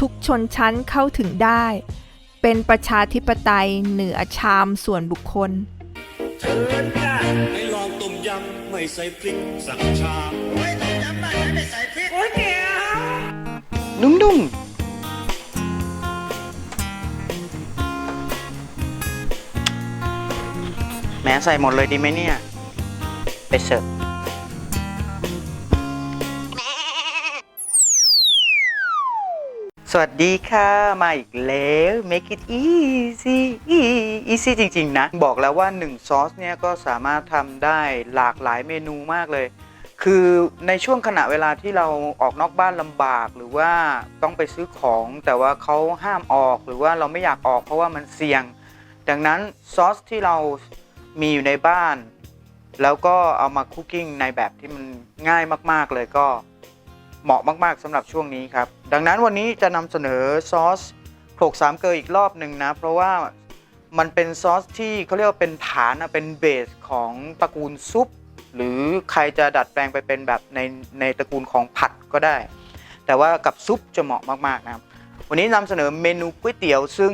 ทุกชนชั้นเข้าถึงได้ เป็นประชาธิปไตยเหนือชามส่วนบุคคลเชิญจ้าให้ลองต้มยำไม่ใส่พริกสักชามโอ้ยต้มยำบ้านฉันไม่ใส่พริกโอ้ยเดี๋ยวนุ่มๆแหม้ใส่หมดเลยดีไหมเนี่ย ไปเสิร์ฟ สวัสดีค่ะ มาอีกแล้ว make it easy easy จริง ๆ นะ บอกแล้วว่า1ซอสเนี่ยก็สามารถทำได้หลากหลายเมนูมากเลย คือในช่วงขณะเวลาที่เราออกนอกบ้านลำบากหรือว่าต้องไปซื้อของแต่ว่าเขาห้ามออกหรือว่าเราไม่อยากออกเพราะว่ามันเสี่ยง ดังนั้นซอสที่เรามีอยู่ในบ้าน แล้วก็เอามาคุกกิ้งในแบบที่มันง่ายมากๆเลยก็ เหมาะมาก ๆสำหรับช่วงนี้ครับ ดังนั้นวันนี้จะนำเสนอซอสโขลกสามเกลืออีกรอบหนึ่งนะ เพราะว่ามันเป็นซอสที่เขาเรียกว่าเป็นฐานนะเป็นเบสของตระกูลซุป หรือใครจะดัดแปลงไปเป็นแบบในในตระกูลของผัดก็ได้ แต่ว่ากับซุปจะเหมาะมากๆนะครับวันนี้นำเสนอเมนูก๋วยเตี๋ยวซึ่ง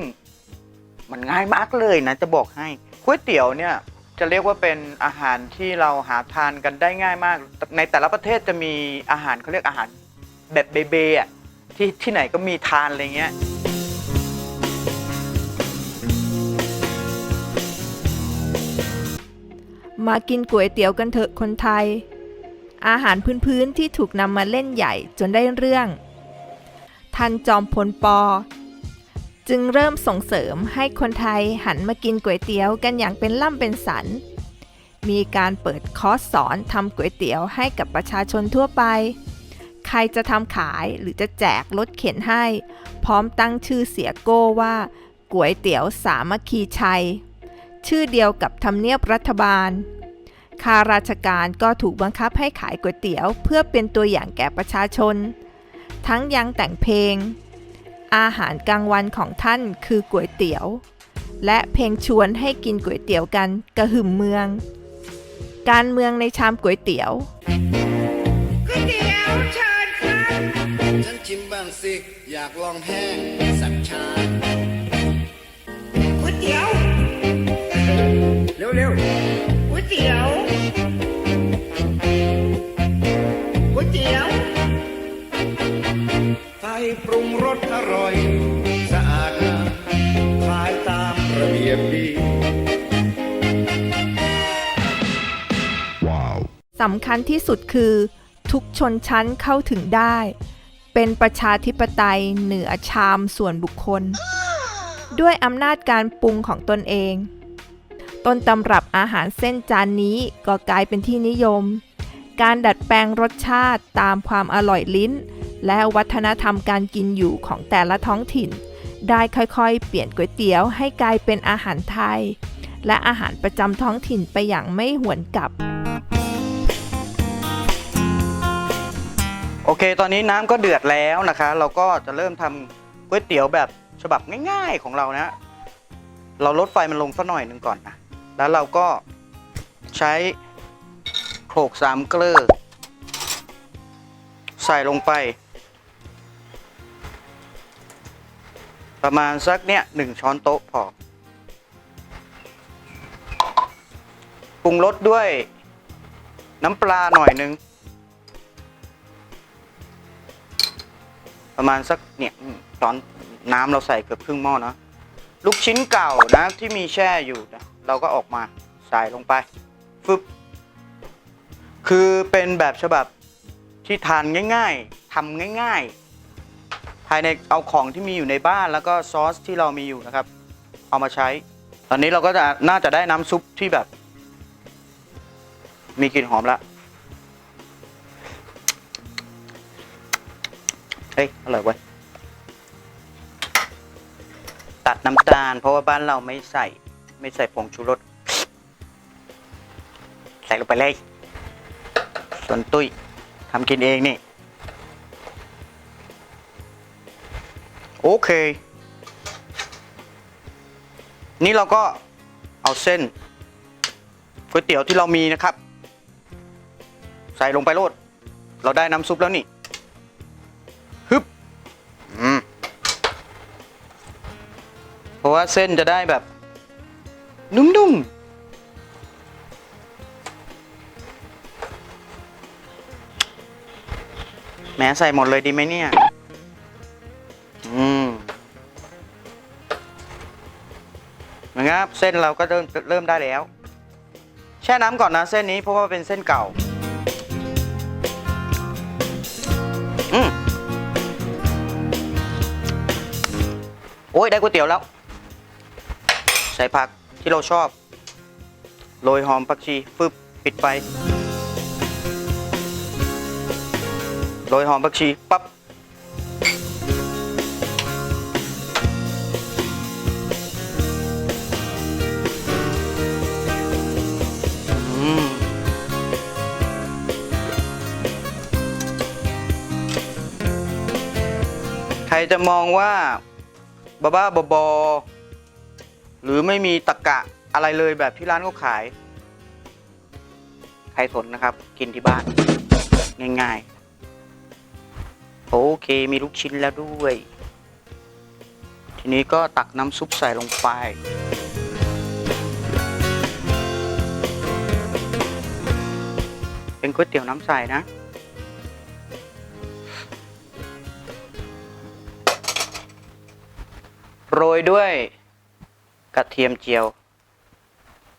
มันง่ายมากเลยนะจะบอกให้ก๋วยเตี๋ยวเนี่ย จะเรียกว่าเป็นอาหารที่เราหาทานกันได้ง่ายมาก ในแต่ละประเทศจะมีอาหารเขาเรียกอาหารแบบเบเบอะที่ที่ไหนก็มีทานอะไรเงี้ยมากินก๋วยเตี๋ยวกันเถอะคนไทย อาหารพื้นๆที่ถูกนำมาเล่นใหญ่จนได้เรื่องทันจอมพลปอ จึงเริ่มส่งเสริมให้คนไทยหันมากินก๋วยเตี๋ยวกันอย่างเป็นล่ำเป็นสัน มีการเปิดคอร์สสอนทำก๋วยเตี๋ยวให้กับประชาชนทั่วไป ใครจะทำขายหรือจะแจกรถเข็นให้ พร้อมตั้งชื่อเสียโก้ว่าก๋วยเตี๋ยวสามัคคีชัย ชื่อเดียวกับทำเนียบรัฐบาลข้าราชการก็ถูกบังคับให้ขายก๋วยเตี๋ยว เพื่อเป็นตัวอย่างแก่ประชาชน ทั้งยังแต่งเพลง อาหารกลางวันของท่านคือก๋วยเตี๋ยว และเพลงชวนให้กินก๋วยเตี๋ยวกันกระหึ่มเมือง การเมืองในชามก๋วยเตี๋ยวก๋วยเตี๋ยวเชิญครับฉันชิมบ้างสิอยากลองแห้งสักชามก๋วยเตี๋ยว เร็วเปรุงรสอร่อย สะอาดงามขายตามระเบียบดีสำคัญที่สุดคือ ทุกชนชั้นเข้าถึงได้ เป็นประชาธิปไตยเหนือชามส่วนบุคคล ด้วยอำนาจการปรุงของตนเองต้นตำรับอาหารเส้นจานนี้ก็กลายเป็นที่นิยม การดัดแปลงรสชาติตามความอร่อยลิ้น และวัฒนธรรมการกินอยู่ของแต่ละท้องถิ่น ได้ค่อยๆ เปลี่ยนก๋วยเตี๋ยวให้กลายเป็นอาหารไทย และอาหารประจำท้องถิ่นไปอย่างไม่หวนกลับ โอเค ตอนนี้น้ำก็เดือดแล้วนะคะ เราก็จะเริ่มทำก๋วยเตี๋ยวแบบฉบับง่าย ๆของเรานะ เราลดไฟมันลงสักหน่อยหนึ่งก่อนนะ แล้วเราก็ใช้โขลกสามเกลือใส่ลงไป ประมาณสักเนี่ยหนึ่งช้อนโต๊ะพอปรุงรสด้วยน้ำปลาหน่อยหนึ่งประมาณสักเนี่ยตอนน้ำเราใส่เกือบครึ่งหม้อเนาะลูกชิ้นเก่านะที่มีแช่อยู่นะเราก็ออกมาใส่ลงไปฟึบคือเป็นแบบฉบับที่ทานง่าย ๆทำง่าย ๆ ภายในเอาของที่มีอยู่ในบ้านแล้วก็ซอสที่เรามีอยู่นะครับ เอามาใช้ ตอนนี้เราก็จะน่าจะได้น้ำซุปที่แบบ มีกลิ่นหอมแล้วเฮ้ยอร่อยเว้ยตัดน้ำตาล เพราะว่าบ้านเราไม่ใส่ไม่ใส่ผงชูรสใส่ลงไปเลยส่วนตุ้ยทำกินเองนี่ โอเค นี่เราก็เอาเส้นก๋วยเตี๋ยวที่เรามีนะครับ ใส่ลงไปโลด เราได้น้ำซุปแล้วนี่ฮึบอืมราะว่าเส้นจะได้แบบ นุ่มๆแหม้ใส่หมดเลยดีไหมเนี่ย นะครับ เส้นเราก็เริ่มเริ่มได้แล้ว แช่น้ำก่อนนะเส้นนี้เพราะว่าเป็นเส้นเก่าอืมโอ้ยได้ก๋วยเตี๋ยวแล้ว ใส่ผักที่เราชอบโรยหอมผักชีฟึบปิดไฟโรยหอมผักชีปั๊บ รจะมองว่าบ้าบ้าบอหรือไม่มีตะกะอะไรเลยแบบที่ร้านเขาขาย ใครสนนะครับ กินที่บ้าน ง่ายๆ โอเคมีลูกชิ้นแล้วด้วย ทีนี้ก็ตักน้ำซุปใส่ลงไปเป็นก๋วยเตี๋ยวน้ำใสนะ โรยด้วยกระเทียมเจียว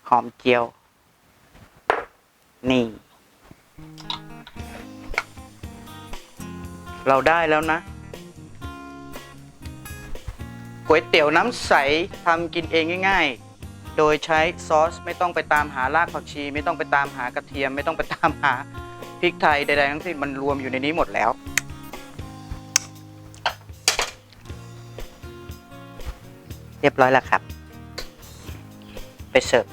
หอมเจียว นี่ เราได้แล้วนะก๋วยเตี๋ยวน้ำใสทำกินเองง่าย ๆ โดยใช้ซอสไม่ต้องไปตามหารากผักชี ไม่ต้องไปตามหากระเทียม ไม่ต้องไปตามหาพริกไทยใดๆทั้งสิ้นมันรวมอยู่ในนี้หมดแล้ว เรียบร้อยแล้วครับ ไปเสิร์ฟ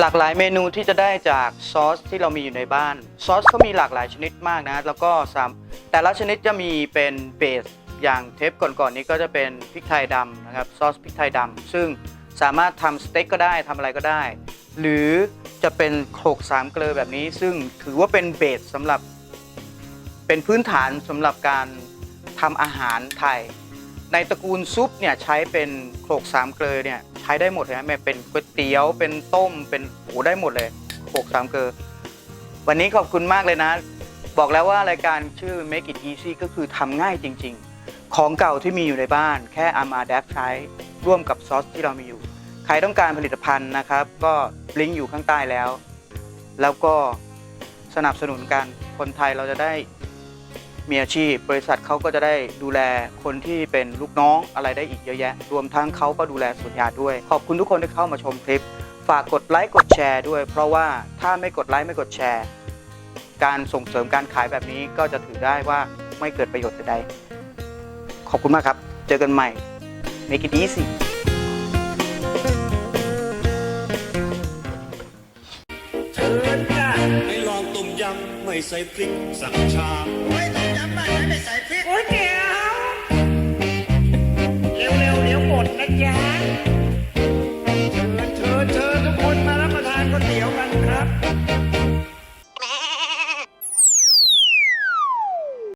หลากหลายเมนูที่จะได้จากซอสที่เรามีอยู่ในบ้าน ซอสเขามีหลากหลายชนิดมากนะ แล้วก็สามแต่ละชนิดจะมีเป็นเบสอย่างเทปก่อนๆนี้ก็จะเป็นพริกไทยดำนะครับซอสพริกไทยดำซึ่งสามารถทำสเต็กก็ได้ทำอะไรก็ได้ หรือจะเป็นโขลกสามเกลอแบบนี้ ซึ่งถือว่าเป็นเบสสำหรับเป็นพื้นฐานสำหรับการทำอาหารไทย ในตระกูลซุปเนี่ยใช้เป็นโขลกสามเกลอเนี่ยใช้ได้หมดเลยนะไม่เป็นก๋วยเตี๋ยวเป็นต้มเป็นโอ้ได้หมดเลยโขลกสามเกลอวันนี้ขอบคุณมากเลยนะ บอกแล้วว่ารายการชื่อ Make It Easy ก็คือทำง่ายจริง ๆ ของเก่าที่มีอยู่ในบ้านแค่เอามาแดปใช้ร่วมกับซอสที่เรามีอยู่ รต้องการผลิตภัณฑ์นะครับ ก็ลิงก์อยู่ข้างใต้แล้ว แล้วก็สนับสนุนกันคนไทยเราจะได้มีอาชีพ บริษัทเขาก็จะได้ดูแลคนที่เป็นลูกน้องอะไรได้อีกเยอะแยะ รวมทั้งเขาก็ดูแลสุญญาด้วย ขอบคุณทุกคนที่เข้ามาชมคลิป ฝากกดไลค์กดแชร์ด้วย เพราะว่าถ้าไม่กดไลค์ไม่กดแชร์ การส่งเสริมการขายแบบนี้ก็จะถือได้ว่าไม่เกิดประโยชน์ใดๆขอบคุณมากครับ เจอกันใหม่ Make it easy ใส่พริกสักชามไม่ต้องย้ำบ้านไหนม่ใส่พริกโอ้ยเตี๋ยว เร็วๆเดี๋ยวหมดนะจ๊ะ